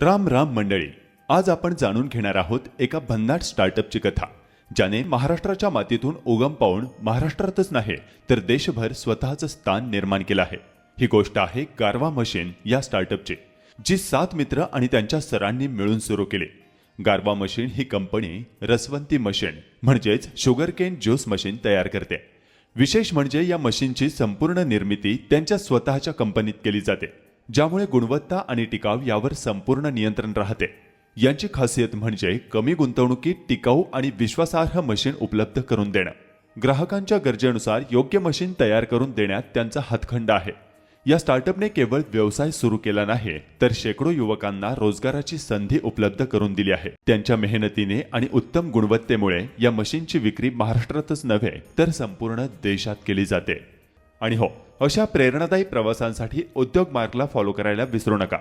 राम राम मंडळी आज आपण जाणून घेणार आहोत एका भन्नाट स्टार्टअपची कथा ज्याने महाराष्ट्राच्या मातीतून उगम पावून महाराष्ट्रातच नाही तर देशभर स्वतःचं स्थान निर्माण केलं आहे. ही गोष्ट आहे गारवा मशीन या स्टार्टअपची जी सात मित्र आणि त्यांच्या सरांनी मिळून सुरू केली. गारवा मशीन ही कंपनी रसवंती मशीन म्हणजेच शुगर केन ज्यूस मशीन तयार करते. विशेष म्हणजे या मशीनची संपूर्ण निर्मिती त्यांच्या स्वतःच्या कंपनीत केली जाते. ज्यामुळे गुणवत्ता आणि टिकाव यावर संपूर्ण नियंत्रण राहते. यांची खासियत म्हणजे कमी गुंतवणुकीत टिकाऊ आणि विश्वासार्ह मशीन उपलब्ध करून देणं. ग्राहकांच्या गरजेनुसार योग्य मशीन तयार करून देण्यात त्यांचा हातखंड आहे. या स्टार्टअपने केवळ व्यवसाय सुरू केला नाही तर शेकडो युवकांना रोजगाराची संधी उपलब्ध करून दिली आहे. त्यांच्या मेहनतीने आणि उत्तम गुणवत्तेमुळे या मशीनची विक्री महाराष्ट्रातच नव्हे तर संपूर्ण देशात केली जाते. आणि हो अशा प्रेरणादायी प्रवासांसाठी उद्योग मार्गला फॉलो करायला विसरू नका.